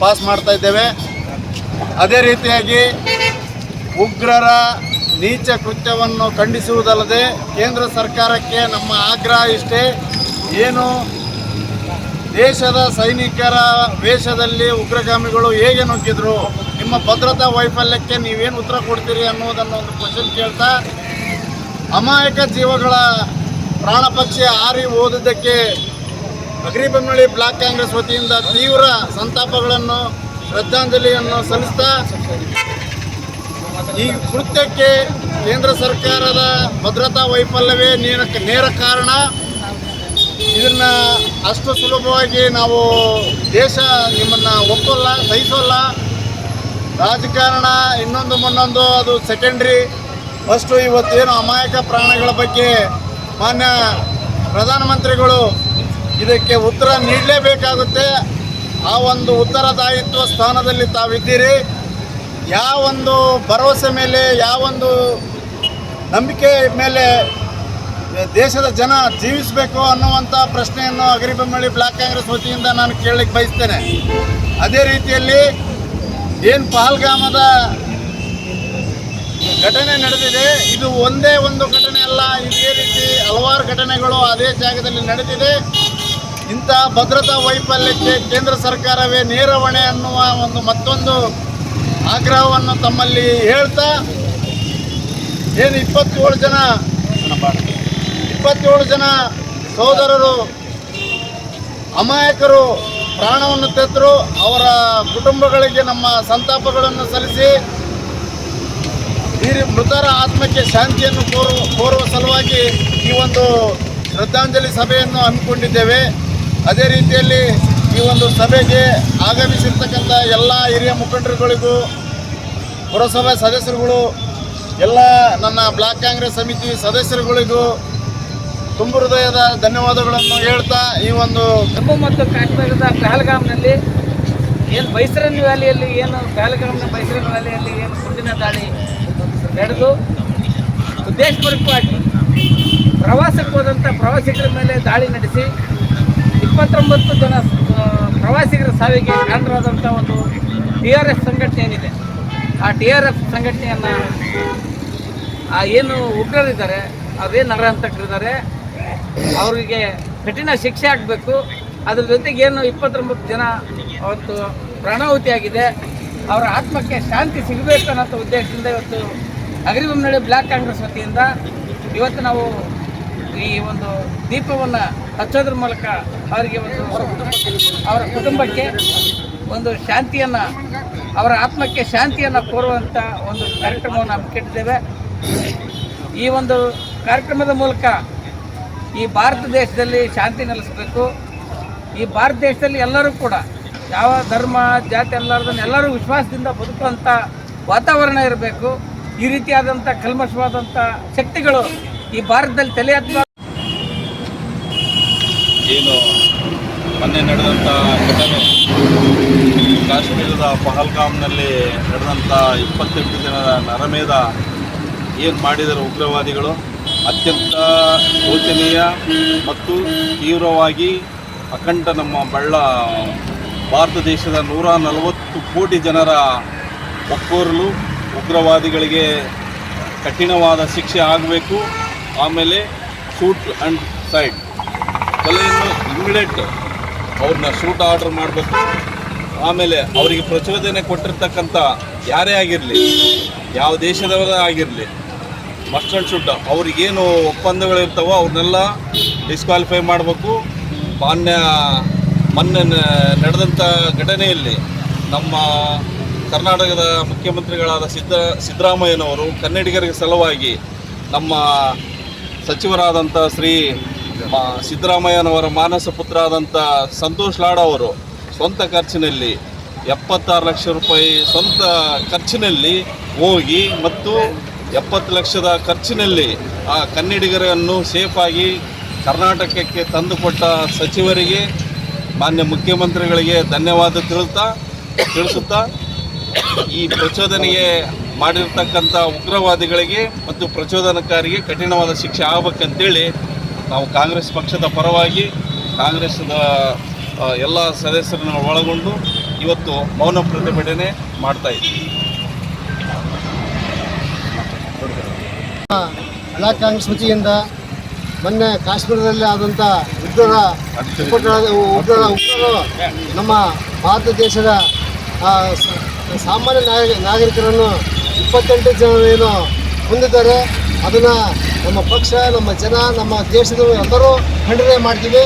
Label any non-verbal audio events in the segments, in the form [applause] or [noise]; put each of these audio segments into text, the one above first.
Pass ಮಾಡ್ತಾ ಇದ್ದೇವೆ. ಅದೇ ರೀತಿಯಾಗಿ ಉಗ್ರರ ನೀಚ ಕೃತ್ಯವನ್ನು ಖಂಡಿಸುವುದಲ್ಲದೆ ಕೇಂದ್ರ ಸರ್ಕಾರಕ್ಕೆ ನಮ್ಮ ಆಗ್ರಹ ಇಷ್ಟೇ. ಏನು ದೇಶದ ಸೈನಿಕರ ವೇಷದಲ್ಲಿ ಉಗ್ರಗಾಮಿಗಳು ಹೇಗೆ ನುಗ್ಗಿದ್ರು, ನಿಮ್ಮ ಭದ್ರತಾ ವೈಫಲ್ಯಕ್ಕೆ ನೀವೇನು ಉತ್ತರ ಕೊಡ್ತೀರಿ ಅನ್ನೋದನ್ನು ಒಂದು ಕ್ವಶನ್ ಕೇಳ್ತಾ, ಅಮಾಯಕ ಜೀವಗಳ ಪ್ರಾಣ ಪಕ್ಷಿ ಹಾರಿ ಓದಿದ್ದಕ್ಕೆ ಅಗ್ರಿಬೊಮ್ಮಳಿ ಬ್ಲಾಕ್ ಕಾಂಗ್ರೆಸ್ ವತಿಯಿಂದ ತೀವ್ರ ಸಂತಾಪಗಳನ್ನು, ಶ್ರದ್ಧಾಂಜಲಿಯನ್ನು ಸಲ್ಲಿಸ್ತಾ ಈ ಕೃತ್ಯಕ್ಕೆ ಕೇಂದ್ರ ಸರ್ಕಾರದ ಭದ್ರತಾ ವೈಫಲ್ಯವೇ ನೇರ ನೇರ ಕಾರಣ. ಇದನ್ನು ಅಷ್ಟು ಸುಲಭವಾಗಿ ನಾವು ದೇಶ ನಿಮ್ಮನ್ನು ಒಪ್ಪಲ್ಲ, ಸಹಿಸೋಲ್ಲ. ರಾಜಕಾರಣ ಇನ್ನೊಂದು ಮುನ್ನೊಂದು, ಅದು ಸೆಕೆಂಡ್ರಿ ಫಸ್ಟು ಇವತ್ತೇನು ಅಮಾಯಕ ಪ್ರಾಣಗಳ ಬಗ್ಗೆ ಮಾನ್ಯ ಪ್ರಧಾನಮಂತ್ರಿಗಳು ಇದಕ್ಕೆ ಉತ್ತರ ನೀಡಲೇಬೇಕಾಗುತ್ತೆ. ಆ ಒಂದು ಉತ್ತರದಾಯಿತ್ವ ಸ್ಥಾನದಲ್ಲಿ ತಾವಿದ್ದೀರಿ. ಯಾವೊಂದು ಭರವಸೆ ಮೇಲೆ ಯಾವೊಂದು ನಂಬಿಕೆ ಮೇಲೆ ದೇಶದ ಜನ ಜೀವಿಸಬೇಕು ಅನ್ನುವಂಥ ಪ್ರಶ್ನೆಯನ್ನು ಅಗ್ರಿಬೊಮ್ಮಳಿ ಬ್ಲಾಕ್ ಕಾಂಗ್ರೆಸ್ ವತಿಯಿಂದ ನಾನು ಕೇಳಲಿಕ್ಕೆ ಬಯಸ್ತೇನೆ. ಅದೇ ರೀತಿಯಲ್ಲಿ ಏನು ಪಹಲ್ಗಾಮದ ಘಟನೆ ನಡೆದಿದೆ, ಇದು ಒಂದೇ ಒಂದು ಘಟನೆ ಅಲ್ಲ, ಇದೇ ರೀತಿ ಹಲವಾರು ಘಟನೆಗಳು ಅದೇ ಜಾಗದಲ್ಲಿ ನಡೆದಿದೆ. ಇಂಥ ಭದ್ರತಾ ವೈಫಲ್ಯಕ್ಕೆ ಕೇಂದ್ರ ಸರ್ಕಾರವೇ ನೇರ ಹೊಣೆ ಅನ್ನುವ ಒಂದು ಮತ್ತೊಂದು ಆಗ್ರಹವನ್ನು ತಮ್ಮಲ್ಲಿ ಹೇಳ್ತಾ, ಏನು ಇಪ್ಪತ್ತೇಳು ಜನ ಇಪ್ಪತ್ತೇಳು ಜನ ಸಹೋದರರು ಅಮಾಯಕರು ಪ್ರಾಣವನ್ನು ತೆತ್ತರು ಅವರ ಕುಟುಂಬಗಳಿಗೆ ನಮ್ಮ ಸಂತಾಪಗಳನ್ನು ಸಲ್ಲಿಸಿ, ಈ ಮೃತರ ಆತ್ಮಕ್ಕೆ ಶಾಂತಿಯನ್ನು ಕೋರು, ಕೋರುವ ಸಲುವಾಗಿ ಈ ಒಂದು ಶ್ರದ್ಧಾಂಜಲಿ ಸಭೆಯನ್ನು ಹಮ್ಮಿಕೊಂಡಿದ್ದೇವೆ. ಅದೇ ರೀತಿಯಲ್ಲಿ ಈ ಒಂದು ಸಭೆಗೆ ಆಗಮಿಸಿರ್ತಕ್ಕಂಥ ಎಲ್ಲ ಹಿರಿಯ ಮುಖಂಡರುಗಳಿಗೂ ಪುರಸಭೆ ಸದಸ್ಯರುಗಳು, ಎಲ್ಲ ನನ್ನ ಬ್ಲಾಕ್ ಕಾಂಗ್ರೆಸ್ ಸಮಿತಿ ಸದಸ್ಯರುಗಳಿಗೂ ತುಂಬ ಹೃದಯದ ಧನ್ಯವಾದಗಳನ್ನು ಹೇಳ್ತಾ ಈ ಒಂದು ಜಮ್ಮು ಮತ್ತು ಕಾಶ್ಮೀರದ ಪಹಲ್ಗಾಮ್ನಲ್ಲಿ ಏನು ಬೈಸರನ್ ವ್ಯಾಲಿಯಲ್ಲಿ, ಏನು ಪಹಲ್ಗಾಮ್ನ ಬೈಸರನ್ ವ್ಯಾಲಿಯಲ್ಲಿ ಏನು ಗುಂಡಿನ ದಾಳಿ ನಡೆದು ಉದ್ದೇಶಪೂರ್ವಕವಾಗಿ ಪ್ರವಾಸಕ್ಕೆ ಹೋದಂಥ ಪ್ರವಾಸಿಗರ ಮೇಲೆ ದಾಳಿ ನಡೆಸಿ ಇಪ್ಪತ್ತೊಂಬತ್ತು ಜನ ಪ್ರವಾಸಿಗರ ಸಾವಿಗೆ ಕಾರಣರಾದಂಥ ಒಂದು ಟಿ ಆರ್ ಎಫ್ ಸಂಘಟನೆ ಏನಿದೆ ಆ ಟಿ ಆರ್ ಎಫ್ ಸಂಘಟನೆಯನ್ನು, ಆ ಏನು ಉಗ್ರರಿದ್ದಾರೆ ಅವೇನು ನರಹಂತಕರಿದ್ದಾರೆ, ಅವರಿಗೆ ಕಠಿಣ ಶಿಕ್ಷೆ ಆಗಬೇಕು. ಅದ್ರ ಜೊತೆಗೆ ಏನು ಇಪ್ಪತ್ತೊಂಬತ್ತು ಜನ ಅವತ್ತು ಪ್ರಾಣಾಹುತಿಯಾಗಿದೆ. ಅವರ ಆತ್ಮಕ್ಕೆ ಶಾಂತಿ ಸಿಗಬೇಕು ಅನ್ನೋಂಥ ಉದ್ದೇಶದಿಂದ ಇವತ್ತು ಅಗ್ರಿಬೊಮ್ಮನಹಳ್ಳಿ ಬ್ಲಾಕ್ ಕಾಂಗ್ರೆಸ್ ವತಿಯಿಂದ ಇವತ್ತು ನಾವು ಈ ಒಂದು ದೀಪವನ್ನು ಹಚ್ಚೋದ್ರ ಮೂಲಕ ಅವರಿಗೆ ಒಂದು ಅವರ ಕುಟುಂಬಕ್ಕೆ ಒಂದು ಶಾಂತಿಯನ್ನು, ಅವರ ಆತ್ಮಕ್ಕೆ ಶಾಂತಿಯನ್ನು ಕೋರುವಂಥ ಒಂದು ಕಾರ್ಯಕ್ರಮವನ್ನು ಹಮ್ಮಿಕೊಂಡಿದ್ದೇವೆ ಈ ಒಂದು ಕಾರ್ಯಕ್ರಮದ ಮೂಲಕ ಈ ಭಾರತ ದೇಶದಲ್ಲಿ ಶಾಂತಿ ನೆಲೆಸಬೇಕು. ಈ ಭಾರತ ದೇಶದಲ್ಲಿ ಎಲ್ಲರೂ ಕೂಡ ಯಾವ ಧರ್ಮ, ಜಾತಿ, ಎಲ್ಲರದನ್ನು ಎಲ್ಲರೂ ವಿಶ್ವಾಸದಿಂದ ಬದುಕುವಂಥ ವಾತಾವರಣ ಇರಬೇಕು. ಈ ರೀತಿಯಾದಂಥ ಕಲ್ಮಶವಾದಂಥ ಶಕ್ತಿಗಳು ಈ ಭಾರತದಲ್ಲಿ ತಲೆ ಎತ್ತಬಾರ್ದು ಏನು ಮೊನ್ನೆ ನಡೆದಂಥ ಘಟನೆ. ಕಾಶ್ಮೀರದ ಪಹಲ್ಗಾಮ್ನಲ್ಲಿ ನಡೆದಂಥ ಇಪ್ಪತ್ತೆಂಟು ಜನರ ನರಮೇದ ಏನು ಮಾಡಿದರು ಉಗ್ರವಾದಿಗಳು? ಅತ್ಯಂತ ಶೋಚನೀಯ ಮತ್ತು ತೀವ್ರವಾಗಿ ಅಖಂಡ ನಮ್ಮ ಬಳ್ಳ ಭಾರತ ದೇಶದ ನೂರ ನಲವತ್ತು ಕೋಟಿ ಜನರ ಒಕ್ಕೋರಲು ಉಗ್ರವಾದಿಗಳಿಗೆ ಕಠಿಣವಾದ ಶಿಕ್ಷೆ ಆಗಬೇಕು. ಆಮೇಲೆ ಶೂಟ್ ಆ್ಯಂಡ್ ಸೈಡ್. ಕೊಲೆಯನ್ನು ಇಮಿಡಿಯೇಟ್ ಅವ್ರನ್ನ ಶೂಟ್ ಆರ್ಡರ್ ಮಾಡಬೇಕು. ಆಮೇಲೆ ಅವರಿಗೆ ಪ್ರಚೋದನೆ ಕೊಟ್ಟಿರ್ತಕ್ಕಂಥ ಯಾರೇ ಆಗಿರಲಿ, ಯಾವ ದೇಶದವರೇ ಆಗಿರಲಿ ಮಸ್ಟ್ ಶೂಟ್ ಅವ್ರಿಗೇನು ಒಪ್ಪಂದಗಳಿರ್ತಾವೋ ಅವ್ರನ್ನೆಲ್ಲ ಡಿಸ್ಕ್ವಾಲಿಫೈ ಮಾಡಬೇಕು. ಮಾನ್ಯ, ಮೊನ್ನೆ ನಡೆದಂಥ ಘಟನೆಯಲ್ಲಿ ನಮ್ಮ ಕರ್ನಾಟಕದ ಮುಖ್ಯಮಂತ್ರಿಗಳಾದ ಸಿದ್ದ, ಸಿದ್ದರಾಮಯ್ಯನವರು ಕನ್ನಡಿಗರಿಗೆ ಸಲುವಾಗಿ ನಮ್ಮ ಸಚಿವರಾದಂಥ ಶ್ರೀ ಮ- ಸಿದ್ದರಾಮಯ್ಯನವರ ಮಾನಸ ಪುತ್ರ ಆದಂಥ ಸಂತೋಷ್ ಲಾಡ್ ಅವರು ಸ್ವಂತ ಖರ್ಚಿನಲ್ಲಿ ಎಪ್ಪತ್ತಾರು ಲಕ್ಷ ರೂಪಾಯಿ ಸ್ವಂತ ಖರ್ಚಿನಲ್ಲಿ ಹೋಗಿ ಮತ್ತು ಎಪ್ಪತ್ತು ಲಕ್ಷದ ಖರ್ಚಿನಲ್ಲಿ ಆ ಕನ್ನಡಿಗರನ್ನು ಸೇಫಾಗಿ ಕರ್ನಾಟಕಕ್ಕೆ ತಂದುಕೊಟ್ಟ ಸಚಿವರಿಗೆ, ಮಾನ್ಯ ಮುಖ್ಯಮಂತ್ರಿಗಳಿಗೆ ಧನ್ಯವಾದ ತಿಳಿಸ್ತಾ ತಿಳಿಸುತ್ತಾ, ಈ ಪ್ರಚೋದನೆಗೆ ಮಾಡಿರ್ತಕ್ಕಂಥ ಉಗ್ರವಾದಿಗಳಿಗೆ ಮತ್ತು ಪ್ರಚೋದನಕಾರಿಗೆ ಕಠಿಣವಾದ ಶಿಕ್ಷೆ ಆಗಬೇಕಂತೇಳಿ ನಾವು ಕಾಂಗ್ರೆಸ್ ಪಕ್ಷದ ಪರವಾಗಿ ಕಾಂಗ್ರೆಸ್ದ ಎಲ್ಲ ಸದಸ್ಯರನ್ನು ಒಳಗೊಂಡು ಇವತ್ತು ಮೌನ ಪ್ರತಿಭಟನೆ ಮಾಡ್ತಾ ಇದ್ದೀವಿ. ಬ್ಲಾಕ್ ಕಾಂಗ್ರೆಸ್ ವತಿಯಿಂದ ಮೊನ್ನೆ ಕಾಶ್ಮೀರದಲ್ಲಿ ಆದಂಥ ಉಗ್ರರ ಉಗ್ರರ ಉಗ್ರರು ನಮ್ಮ ಭಾರತ ದೇಶದ ಸಾಮಾನ್ಯ ನಾಗರಿ, ನಾಗರಿಕರನ್ನು ಇಪ್ಪತ್ತೆಂಟು ಜನರೇನು ಹೊಂದಿದ್ದಾರೆ, ಅದನ್ನು ನಮ್ಮ ಪಕ್ಷ ನಮ್ಮ ಜನ ನಮ್ಮ ದೇಶದ ಎಲ್ಲರೂ ಖಂಡನೆ ಮಾಡ್ತೀವಿ.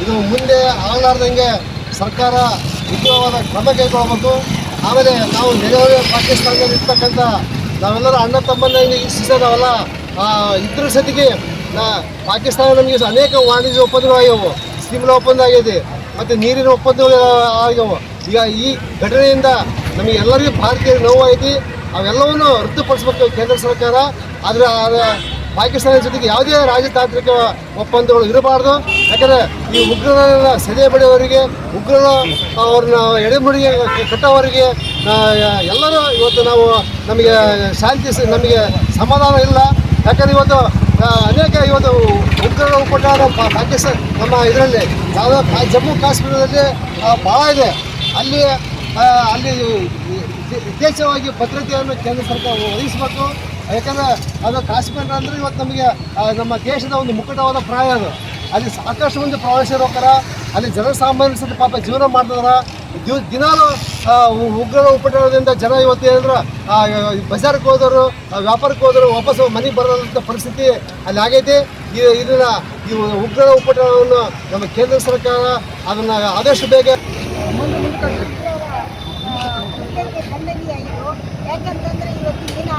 ಇದು ಮುಂದೆ ಆಗಲಾರ್ದಂಗೆ ಸರ್ಕಾರ ಉತ್ತಮವಾದ ಕ್ರಮ ಕೈಗೊಳ್ಳಬೇಕು. ಆಮೇಲೆ ನಾವು ನೆರೆಹೊರೆ ಪಾಕಿಸ್ತಾನದಲ್ಲಿ ಇರ್ತಕ್ಕಂಥ ನಾವೆಲ್ಲರೂ ಅಣ್ಣ ತಮ್ಮನ್ನ ಆ, ಇದ್ರ ಸತಿಗೆ ನಾ ಪಾಕಿಸ್ತಾನ ನಮಗೆ ಅನೇಕ ವಾಣಿಜ್ಯ ಒಪ್ಪಂದಗಳಾಗ್ಯವು ಸಿಮ್ಲಾ ಒಪ್ಪಂದ ಆಗಿದೆ ಮತ್ತು ನೀರಿನ ಒಪ್ಪಂದಗಳು ಆಗ್ಯವು. ಈಗ ಈ ಘಟನೆಯಿಂದ ನಮಗೆ ಎಲ್ಲರಿಗೂ ಭಾರತೀಯ ನೋವು ಐತಿ. ಅವೆಲ್ಲವನ್ನು ರದ್ದುಪಡಿಸ್ಬೇಕು ಕೇಂದ್ರ ಸರ್ಕಾರ. ಆದರೆ ಪಾಕಿಸ್ತಾನದ ಜೊತೆಗೆ ಯಾವುದೇ ರಾಜತಾಂತ್ರಿಕ ಒಪ್ಪಂದಗಳು ಇರಬಾರ್ದು ಯಾಕಂದರೆ ಈ ಉಗ್ರರನ್ನ ಸದೆ ಬಡಿಯವರಿಗೆ ಉಗ್ರರ ಅವ್ರನ್ನ ಎಡೆಮುಡಿಗೆ ಕಟ್ಟೋವರಿಗೆ ಎಲ್ಲರೂ ಇವತ್ತು ನಾವು ನಮಗೆ ಶಾಂತಿ ನಮಗೆ ಸಮಾಧಾನ ಇಲ್ಲ ಯಾಕಂದರೆ ಇವತ್ತು ಅನೇಕ ಇವತ್ತು ಉಗ್ರರ ಪಾ- ಪಾಕಿಸ್ತಾನ ನಮ್ಮ ಇದರಲ್ಲಿ ಜಮ್ಮು ಕಾಶ್ಮೀರದಲ್ಲಿ ಭಾಳ ಇದೆ ಅಲ್ಲಿ ಅಲ್ಲಿ ಯಥೇಚ್ಛವಾಗಿ ಭದ್ರತೆಯನ್ನು ಕೇಂದ್ರ ಸರ್ಕಾರ ಒದಗಿಸಬೇಕು ಯಾಕಂದ್ರೆ ಅದು ಕಾಶ್ಮೀರ ಅಂದ್ರೆ ಇವತ್ತು ನಮಗೆ ನಮ್ಮ ದೇಶದ ಒಂದು ಮುಕುಟವಾದ ಪ್ರಾಯ ಅದು. ಅಲ್ಲಿ ಸಾಕಷ್ಟು ಮಂದಿ ಪ್ರವಾಸಿಗರು ಹೋಗ್ತಾರ, ಅಲ್ಲಿ ಜನಸಾಮಾನ್ಯರ ಸಹ ಪಾಪ ಜೀವನ ಮಾಡ್ತಾರ. ದಿನಾಲು ಉಗ್ರರ ಉಪಟಳದಿಂದ ಜನ ಇವತ್ತು ಏನಂದ್ರೆ ಬಜಾರ್ಗೆ ಹೋದವರು ವ್ಯಾಪಾರಕ್ಕೆ ಹೋದವರು ವಾಪಸ್ ಮನೆಗೆ ಬರೋದಂಥ ಪರಿಸ್ಥಿತಿ ಅಲ್ಲಿ ಆಗೈತಿ. ಈ- ಇದನ್ನ ಈ ಉಗ್ರರ ಉಪಟಳವನ್ನು ನಮ್ಮ ಕೇಂದ್ರ ಸರ್ಕಾರ ಅದನ್ನು ಆದಷ್ಟು ಬೇಗ ಯಾಕಂತಂದ್ರೆ ಇವತ್ತಿನ ದಿನ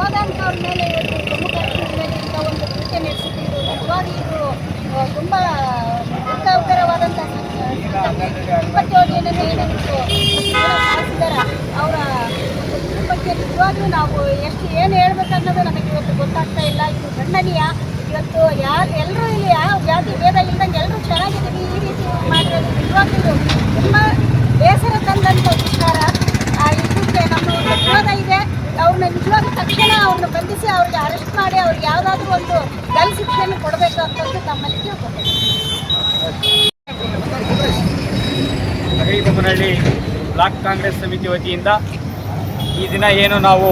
ಹೋದಂಥವ್ರ ಮೇಲೆ ಇವತ್ತು ಪ್ರಮುಖ ಮೇಲೆ ಇಂಥ ಒಂದು ಕೃತ್ಯ ನಡೆಸುತ್ತಿದ್ದು ನಿಜವಾಗಿ ಇದು ತುಂಬ ದುಃಖಕರವಾದಂಥ ಇಪ್ಪತ್ತೇಳು ಜನನ ಏನಿತ್ತು ಸಾಯಿಸಿದಾರ ಅವರ ಕುಟುಂಬಕ್ಕೆ ನಿಜವಾಗ್ಲೂ ನಾವು ಎಷ್ಟು ಏನು ಹೇಳ್ಬೇಕು ಅನ್ನೋದು ನಮಗೆ ಇವತ್ತು ಗೊತ್ತಾಗ್ತಾ ಇಲ್ಲ. ಇದು ಖಂಡನೀಯ ಇವತ್ತು ಯಾರು ಎಲ್ಲರೂ ಇಲ್ಲಿ ಯಾವ ಜಾತಿ ಭೇದ ಇಲ್ದಂಗೆ ಎಲ್ಲರೂ ಚೆನ್ನಾಗಿದ್ದೀವಿ ಈ ರೀತಿ ಮಾಡಿರೋದು ನಿಜವಾಗ್ಲೂ ತುಂಬ ಬೇಸರ ತಂದಂಥ ವಿಚಾರ ಆ ಇದಕ್ಕೆ ನಮ್ಮ ಒಂದು ವಿರೋಧ ಇದೆ ಅವ್ರನ್ನ ನಿಜವಾಗ್ಲೂ ತಕ್ಷಣ ಅವ್ರನ್ನ ಬಂಧಿಸಿ ಅವ್ರಿಗೆ ಅರೆಸ್ಟ್ ಮಾಡಿ ಅವ್ರಿಗೆ ಯಾವುದಾದ್ರೂ ಒಂದು ಗಲ್ ಶಿಕ್ಷೆಯನ್ನು ಕೊಡಬೇಕು ಅಂತಂದು ತಮ್ಮಲ್ಲಿ ಕೇಳ್ಕೊತೇನೆ ನಗರಿಬೊಮ್ಮನಹಳ್ಳಿ ಬ್ಲಾಕ್ ಕಾಂಗ್ರೆಸ್ ಸಮಿತಿ ವತಿಯಿಂದ ಈ ದಿನ ಏನು ನಾವು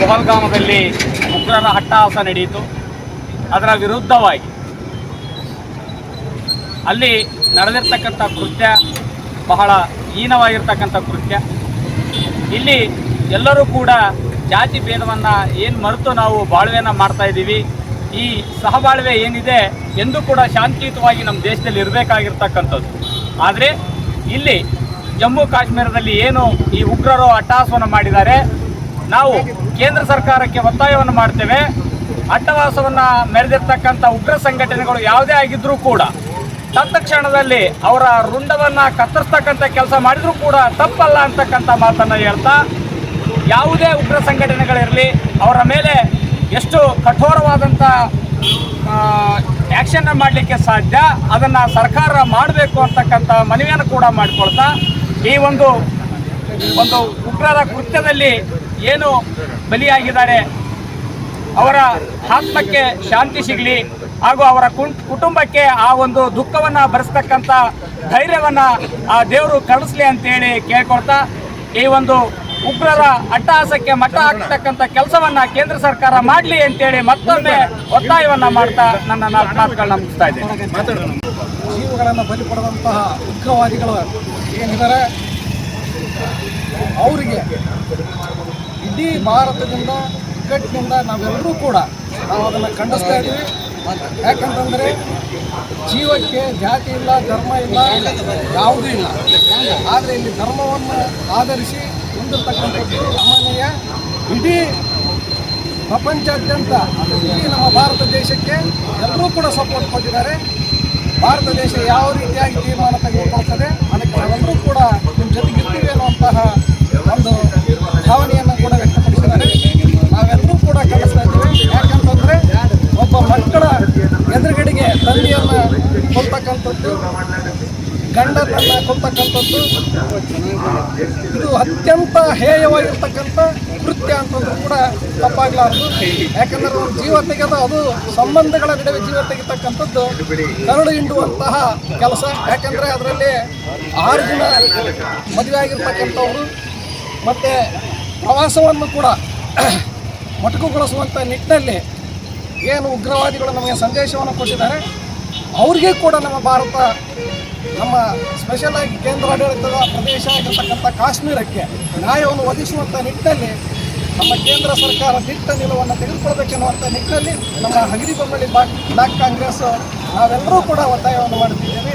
ಪಹಲ್ಗಾಮದಲ್ಲಿ ಉಗ್ರರ ಹಟ್ಟಹಾಸ ನಡೆಯಿತು. ಅದರ ವಿರುದ್ಧವಾಗಿ ಅಲ್ಲಿ ನಡೆದಿರ್ತಕ್ಕಂಥ ಕೃತ್ಯ ಬಹಳ ಹೀನವಾಗಿರ್ತಕ್ಕಂಥ ಕೃತ್ಯ. ಇಲ್ಲಿ ಎಲ್ಲರೂ ಕೂಡ ಜಾತಿ ಭೇದವನ್ನು ಏನು ಮರೆತು ನಾವು ಬಾಳ್ವೆಯನ್ನು ಮಾಡ್ತಾ ಇದ್ದೀವಿ. ಈ ಸಹಬಾಳ್ವೆ ಏನಿದೆ ಎಂದು ಕೂಡ ಶಾಂತಿಯುತವಾಗಿ ನಮ್ಮ ದೇಶದಲ್ಲಿ ಇರಬೇಕಾಗಿರ್ತಕ್ಕಂಥದ್ದು. ಆದರೆ ಇಲ್ಲಿ ಜಮ್ಮು ಕಾಶ್ಮೀರದಲ್ಲಿ ಏನು ಈ ಉಗ್ರರು ಅಟ್ಟಹಾಸವನ್ನು ಮಾಡಿದ್ದಾರೆ, ನಾವು ಕೇಂದ್ರ ಸರ್ಕಾರಕ್ಕೆ ಒತ್ತಾಯವನ್ನು ಮಾಡ್ತೇವೆ. ಅಟ್ಟಹಾಸವನ್ನು ಮೆರೆದಿರ್ತಕ್ಕಂಥ ಉಗ್ರ ಸಂಘಟನೆಗಳು ಯಾವುದೇ ಆಗಿದ್ರೂ ಕೂಡ ತತ್ಕ್ಷಣದಲ್ಲಿ ಅವರ ರುಂಡವನ್ನು ಕತ್ತರಿಸ್ತಕ್ಕಂಥ ಕೆಲಸ ಮಾಡಿದರೂ ಕೂಡ ತಪ್ಪಲ್ಲ ಅಂತಕ್ಕಂಥ ಮಾತನ್ನು ಹೇಳ್ತಾ, ಯಾವುದೇ ಉಗ್ರ ಸಂಘಟನೆಗಳಿರಲಿ, ಅವರ ಮೇಲೆ ಎಷ್ಟು ಕಠೋರವಾದಂಥ ಆ್ಯಕ್ಷನ್ನ ಮಾಡಲಿಕ್ಕೆ ಸಾಧ್ಯ, ಅದನ್ನು ಸರ್ಕಾರ ಮಾಡಬೇಕು ಅಂತಕ್ಕಂಥ ಮನವಿಯನ್ನು ಕೂಡ ಮಾಡಿಕೊಳ್ತಾ ಈ ಒಂದು ಒಂದು ಉಗ್ರರ ಕೃತ್ಯದಲ್ಲಿ ಏನು ಬಲಿಯಾಗಿದ್ದಾರೆ, ಅವರ ಆತ್ಮಕ್ಕೆ ಶಾಂತಿ ಸಿಗಲಿ, ಹಾಗೂ ಅವರ ಕುಟುಂಬಕ್ಕೆ ಆ ಒಂದು ದುಃಖವನ್ನು ಭರಿಸ್ತಕ್ಕಂಥ ಧೈರ್ಯವನ್ನು ಆ ದೇವರು ಕಳಿಸ್ಲಿ ಅಂತೇಳಿ ಕೇಳ್ಕೊಳ್ತಾ ಈ ಒಂದು ಉಗ್ರರ ಅಟ್ಟಹಾಸಕ್ಕೆ ಮಟ್ಟ ಹಾಕ್ತಕ್ಕಂಥ ಕೆಲಸವನ್ನ ಕೇಂದ್ರ ಸರ್ಕಾರ ಮಾಡಲಿ ಅಂತೇಳಿ ಮತ್ತೊಮ್ಮೆ ಒತ್ತಾಯವನ್ನ ಮಾಡ್ತಾ ನನ್ನ ಮಾತುಗಳನ್ನ ಮುಗಿಸ್ತಾ ಇದ್ದೇನೆ. ಜೀವಗಳನ್ನು ಬಲಿ ಪಡೆದಂತಹ ಉಗ್ರವಾದಿಗಳು ಏನಿದ್ದಾರೆ? ಅವರಿಗೆ ಇಡೀ ಭಾರತದಿಂದ ಇಕ್ಕಟ್ಟಿನಿಂದ ನಾವೆಲ್ಲರೂ ಕೂಡ ನಾವು ಅದನ್ನು ಖಂಡಿಸ್ತಾ ಇದ್ದೀವಿ. ಯಾಕಂತಂದರೆ ಜೀವಕ್ಕೆ ಜಾತಿ ಇಲ್ಲ ಧರ್ಮ ಇಲ್ಲ, ಯಾವುದೂ ಇಲ್ಲ. ಆದರೆ ಇಲ್ಲಿ ಧರ್ಮವನ್ನು ಆಧರಿಸಿ ಹೊಂದಿರತಕ್ಕಂಥದ್ದು ಸಾಮಾನ್ಯ ಇಡೀ ಪ್ರಪಂಚಾದ್ಯಂತ, ಇಡೀ ನಮ್ಮ ಭಾರತ ದೇಶಕ್ಕೆ ಎಲ್ಲರೂ ಕೂಡ ಸಪೋರ್ಟ್ ಕೊಟ್ಟಿದ್ದಾರೆ. ಭಾರತ ದೇಶ ಯಾವ ರೀತಿಯಾಗಿ ತೀರ್ಮಾನ ತೆಗೆದುಕೊಳ್ತದೆ, ಅದಕ್ಕೆ ನಾವೆಲ್ಲರೂ ಕೂಡ ನಿಮ್ಮ ಜೊತೆಗೆ ಇರ್ತೀವಿ ಅನ್ನುವಂತಹ ಒಂದು ಭಾವನೆಯನ್ನು ಕೂಡ ವ್ಯಕ್ತಪಡಿಸಿದ್ದಾರೆ. ನಾವೆಲ್ಲರೂ ಕೂಡ ಕಲಿಸ್ತಾ ಇದ್ದೀವಿ. ಯಾಕಂತಂದರೆ ಒಬ್ಬ ಮಕ್ಕಳ ಎದುರುಗಡೆಗೆ ತಂದೆಯನ್ನು ಕೊಡ್ತಕ್ಕಂಥದ್ದು ಗಂಡ ತನ್ನ ಕೊಡ್ತಕ್ಕಂಥದ್ದು ಇದು ಅತ್ಯಂತ ಹೇಯವಾಗಿರ್ತಕ್ಕಂಥ ಕೃತ್ಯ ಅಂತಂದ್ರೂ ಕೂಡ ತಪ್ಪಾಗಲಾರದು. ಯಾಕಂದ್ರೆ ಒಂದು ಜೀವ ತೆಗೆದ ಅದು ಸಂಬಂಧಗಳ ನಡುವೆ ಜೀವ ತೆಗಿತಕ್ಕಂಥದ್ದು ಕರಡು ಹಿಂಡುವಂತಹ ಕೆಲಸ. ಯಾಕಂದರೆ ಅದರಲ್ಲಿ ಆರು ದಿನ ಮದುವೆ ಆಗಿರ್ತಕ್ಕಂಥವ್ರು ಮತ್ತು ಪ್ರವಾಸವನ್ನು ಕೂಡ [coughs] ಮೊಟಕುಗೊಳಿಸುವಂಥ ನಿಟ್ಟಿನಲ್ಲಿ ಏನು ಉಗ್ರವಾದಿಗಳು ನಮಗೆ ಸಂದೇಶವನ್ನು ಕೊಟ್ಟಿದ್ದಾರೆ. ಅವ್ರಿಗೆ ಕೂಡ ನಮ್ಮ ಭಾರತ ನಮ್ಮ ಸ್ಪೆಷಲ್ ಆಗಿ ಕೇಂದ್ರಾಡಳಿತದ ಪ್ರದೇಶ ಆಗಿರ್ತಕ್ಕಂಥ ಕಾಶ್ಮೀರಕ್ಕೆ ನ್ಯಾಯವನ್ನು ಒದಗಿಸುವಂಥ ನಿಟ್ಟಿನಲ್ಲಿ ನಮ್ಮ ಕೇಂದ್ರ ಸರ್ಕಾರ ದಿಟ್ಟ ನಿಲುವನ್ನು ತೆಗೆದುಕೊಳ್ಬೇಕೆನ್ನುವಂಥ ನಿಟ್ಟಿನಲ್ಲಿ ನಮ್ಮ Hagaribommanahalli block block Congress, ನಾವೆಲ್ಲರೂ ಕೂಡ ಒತ್ತಾಯವನ್ನು ಮಾಡುತ್ತಿದ್ದೇವೆ.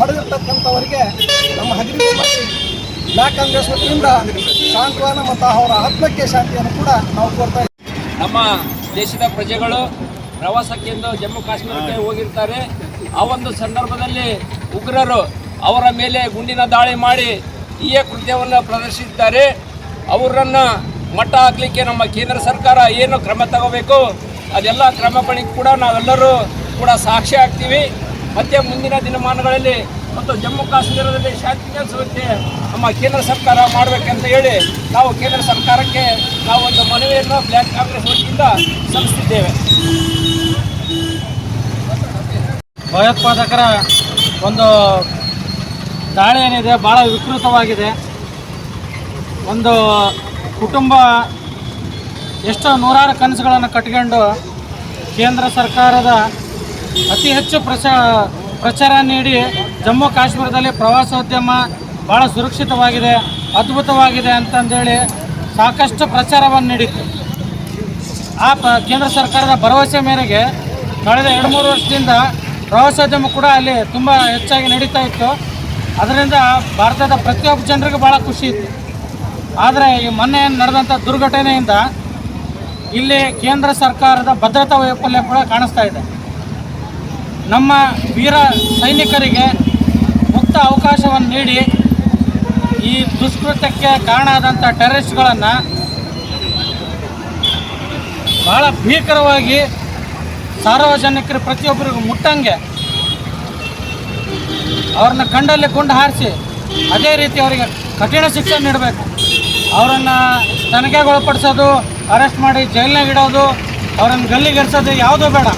ಪಡೆದಿರ್ತಕ್ಕಂಥವರಿಗೆ ನಮ್ಮ ಹಗರಿ ಬೊಮ್ಮಳಿ ಬ್ಲಾಕ್ ಕಾಂಗ್ರೆಸ್ ವತಿಯಿಂದ ಸಾಂತ್ವನ ಮತ್ತು ಅವರ ಆತ್ಮಕ್ಕೆ ಶಾಂತಿಯನ್ನು ಕೂಡ ನಾವು ಕೋರ್ತಾ ಇದ್ದೇವೆ. ನಮ್ಮ ದೇಶದ ಪ್ರಜೆಗಳು ಪ್ರವಾಸಕ್ಕೆಂದು ಜಮ್ಮು ಕಾಶ್ಮೀರಕ್ಕೆ ಹೋಗಿರ್ತಾರೆ. ಆ ಒಂದು ಸಂದರ್ಭದಲ್ಲಿ ಉಗ್ರರು ಅವರ ಮೇಲೆ ಗುಂಡಿನ ದಾಳಿ ಮಾಡಿ ಈ ಕೃತ್ಯವನ್ನು ಪ್ರದರ್ಶಿಸಿದ್ದಾರೆ. ಅವರನ್ನು ಮಟ್ಟ ಹಾಕಲಿಕ್ಕೆ ನಮ್ಮ ಕೇಂದ್ರ ಸರ್ಕಾರ ಏನು ಕ್ರಮ ತಗೋಬೇಕು? ಅದೆಲ್ಲ ಕ್ರಮಗಳಿಗೆ ಕೂಡ ನಾವೆಲ್ಲರೂ ಕೂಡ ಸಾಕ್ಷಿ ಆಗ್ತೀವಿ. ಮತ್ತೆ ಮುಂದಿನ ದಿನಮಾನಗಳಲ್ಲಿ ಮತ್ತು ಜಮ್ಮು ಕಾಶ್ಮೀರದಲ್ಲಿ ಶಾಂತಿ ನೆಲೆಸುವಂತೆ ನಮ್ಮ ಕೇಂದ್ರ ಸರ್ಕಾರ ಮಾಡಬೇಕಂತ ಹೇಳಿ ನಾವು ಕೇಂದ್ರ ಸರ್ಕಾರಕ್ಕೆ ನಾವು ಮನವಿಯನ್ನು ಬ್ಲ್ಯಾಕ್ ಕಾಂಗ್ರೆಸ್ ವತಿಯಿಂದ ಸಲ್ಲಿಸಿದ್ದೇವೆ ಭಯೋತ್ಪಾದಕರ ಒಂದು ದಾಳಿ ಏನಿದೆ ಭಾಳ ವಿಕೃತವಾಗಿದೆ. ಒಂದು ಕುಟುಂಬ ಎಷ್ಟೋ ನೂರಾರು ಕನಸುಗಳನ್ನು ಕಟ್ಕೊಂಡು ಕೇಂದ್ರ ಸರ್ಕಾರದ ಅತಿ ಹೆಚ್ಚು ಪ್ರಚ ಪ್ರಚಾರ ನೀಡಿ ಜಮ್ಮು ಕಾಶ್ಮೀರದಲ್ಲಿ ಪ್ರವಾಸೋದ್ಯಮ ಭಾಳ ಸುರಕ್ಷಿತವಾಗಿದೆ, ಅದ್ಭುತವಾಗಿದೆ ಅಂತಂದೇಳಿ ಸಾಕಷ್ಟು ಪ್ರಚಾರವನ್ನು ನೀಡಿತ್ತು. ಆ ಪ, ಕೇಂದ್ರ ಸರ್ಕಾರದ ಭರವಸೆ ಮೇರೆಗೆ ಕಳೆದ ಎರಡು ಮೂರು ವರ್ಷದಿಂದ ಪ್ರವಾಸೋದ್ಯಮ ಕೂಡ ಅಲ್ಲಿ ತುಂಬ ಹೆಚ್ಚಾಗಿ ನಡೀತಾ ಇತ್ತು. ಅದರಿಂದ ಭಾರತದ ಪ್ರತಿಯೊಬ್ಬ ಜನರಿಗೂ ಭಾಳ ಖುಷಿ ಇತ್ತು. ಆದರೆ ಈ ಮೊನ್ನೆ ನಡೆದಂಥ ದುರ್ಘಟನೆಯಿಂದ ಇಲ್ಲಿ ಕೇಂದ್ರ ಸರ್ಕಾರದ ಭದ್ರತಾ ವೈಫಲ್ಯ ಕೂಡ ಕಾಣಿಸ್ತಾ ಇದೆ. ನಮ್ಮ ವೀರ ಸೈನಿಕರಿಗೆ ಮುಕ್ತ ಅವಕಾಶವನ್ನು ನೀಡಿ ಈ ದುಷ್ಕೃತ್ಯಕ್ಕೆ ಕಾರಣ ಆದಂಥ ಟೆರರಿಸ್ಟ್ಗಳನ್ನು ಬಹಳ ಭೀಕರವಾಗಿ ಸಾರ್ವಜನಿಕರು ಪ್ರತಿಯೊಬ್ಬರಿಗೂ ಮುಟ್ಟಂಗೆ ಅವ್ರನ್ನ ಕಂಡಲ್ಲಿ ಕೊಂಡು ಹಾರಿಸಿ ಅದೇ ರೀತಿ ಅವರಿಗೆ ಕಠಿಣ ಶಿಕ್ಷೆ ನೀಡಬೇಕು. ಅವರನ್ನು ತನಿಖೆಗೊಳಪಡಿಸೋದು, ಅರೆಸ್ಟ್ ಮಾಡಿ ಜೈಲ್ನಾಗ ಇಡೋದು, ಅವರನ್ನು ಗಲ್ಲಿಗೇರಿಸೋದು ಯಾವುದೂ ಬೇಡ.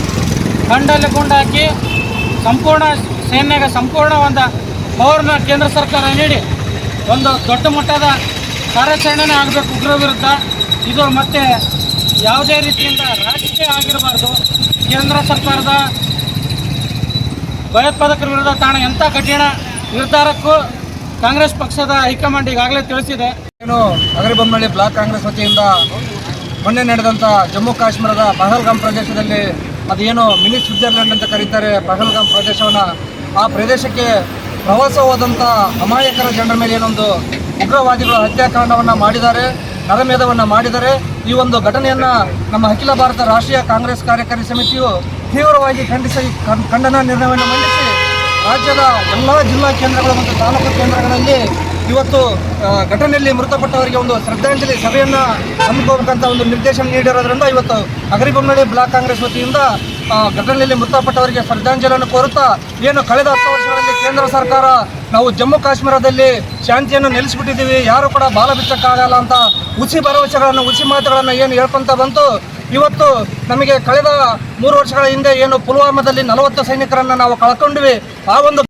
ಕಂಡಲ್ಲಿ ಕೊಂಡು ಸಂಪೂರ್ಣ ಸೇನೆಗೆ ಸಂಪೂರ್ಣ ಒಂದು ಪವರ್ನ ಕೇಂದ್ರ ಸರ್ಕಾರ ನೀಡಿ. ಒಂದು ದೊಡ್ಡ ಮಟ್ಟದ ಕಾರ್ಯಾಚರಣೆನೇ ಆಗಬೇಕು ಉಗ್ರ ವಿರುದ್ಧ. ಇದು ಮತ್ತೆ ಯಾವುದೇ ರೀತಿಯಿಂದ ರಾಜಕೀಯ ಆಗಿರಬಾರ್ದು. ಕೇಂದ್ರ ಸರ್ಕಾರದ ಭಯೋತ್ಪಾದಕರ ವಿರುದ್ಧ ತಾಣ ಎಂಥ ಕಠಿಣ ನಿರ್ಧಾರಕ್ಕೂ ಕಾಂಗ್ರೆಸ್ ಪಕ್ಷದ ಹೈಕಮಾಂಡ್ ಈಗಾಗಲೇ ತಿಳಿಸಿದೆ. ಏನು ಅಗರಿಬೊಮ್ಮಳ್ಳಿ ಬ್ಲಾಕ್ ಕಾಂಗ್ರೆಸ್ ವತಿಯಿಂದ ಮೊನ್ನೆ ನಡೆದಂಥ ಜಮ್ಮು ಕಾಶ್ಮೀರದ ಪಹಲ್ಗಾಮ್ ಪ್ರದೇಶದಲ್ಲಿ ಅದೇನು ಮಿನಿ ಸ್ವಿಟ್ಜರ್ಲೆಂಡ್ ಅಂತ ಕರೀತಾರೆ ಪಹಲ್ಗಾಮ್ ಪ್ರದೇಶವನ್ನು ಆ ಪ್ರದೇಶಕ್ಕೆ ಪ್ರವಾಸ ಹೋದಂಥ ಅಮಾಯಕರ ಜನರ ಮೇಲೆ ಏನೊಂದು ಉಗ್ರವಾದಿಗಳು ಹತ್ಯಾಕಾಂಡವನ್ನು ಮಾಡಿದ್ದಾರೆ, ನರಮೇಧವನ್ನು ಮಾಡಿದ್ದಾರೆ. ಈ ಒಂದು ಘಟನೆಯನ್ನು ನಮ್ಮ ಅಖಿಲ ಭಾರತ ರಾಷ್ಟ್ರೀಯ ಕಾಂಗ್ರೆಸ್ ಕಾರ್ಯಕಾರಿ ಸಮಿತಿಯು ತೀವ್ರವಾಗಿ ಖಂಡಿಸಿ ಖಂಡ್- ಖಂಡನ ನಿರ್ಣಯವನ್ನು ಮಂಡಿಸಿ ರಾಜ್ಯದ ಎಲ್ಲ ಜಿಲ್ಲಾ ಕೇಂದ್ರಗಳು ಮತ್ತು ತಾಲೂಕು ಕೇಂದ್ರಗಳಲ್ಲಿ ಇವತ್ತು ಘಟನೆಯಲ್ಲಿ ಮೃತಪಟ್ಟವರಿಗೆ ಒಂದು ಶ್ರದ್ಧಾಂಜಲಿ ಸಭೆಯನ್ನು ಹಮ್ಮಿಕೋಬೇಕಂತ ಒಂದು ನಿರ್ದೇಶನ ನೀಡಿರೋದ್ರಿಂದ ಇವತ್ತು ಅಗರಿಬೊಮ್ಮಳ್ಳಿ ಬ್ಲಾಕ್ ಕಾಂಗ್ರೆಸ್ ವತಿಯಿಂದ ಘಟನೆಯಲ್ಲಿ ಮೃತಪಟ್ಟವರಿಗೆ ಶ್ರದ್ಧಾಂಜಲಿಯನ್ನು ಕೋರುತ್ತಾ, ಏನು ಕಳೆದ ಹತ್ತು ವರ್ಷಗಳಲ್ಲಿ ಕೇಂದ್ರ ಸರ್ಕಾರ, ನಾವು ಜಮ್ಮು ಕಾಶ್ಮೀರದಲ್ಲಿ ಶಾಂತಿಯನ್ನು ನೆಲೆಸಿಬಿಟ್ಟಿದ್ದೀವಿ ಯಾರು ಕೂಡ ಬಾಲ ಬಿಚ್ಚಕ್ಕಾಗಲ್ಲ ಅಂತ ಹುಸಿ ಭರವಸೆಗಳನ್ನು ಹುಸಿ ಮಾತುಗಳನ್ನು ಏನು ಹೇಳ್ಕೊಂತ ಬಂತು. ಇವತ್ತು ನಮಗೆ ಕಳೆದ ಮೂರು ವರ್ಷಗಳ ಹಿಂದೆ ಏನು ಪುಲ್ವಾಮಾದಲ್ಲಿ ನಲವತ್ತು ಸೈನಿಕರನ್ನು ನಾವು ಕಳ್ಕೊಂಡ್ವಿ. ಆ ಒಂದು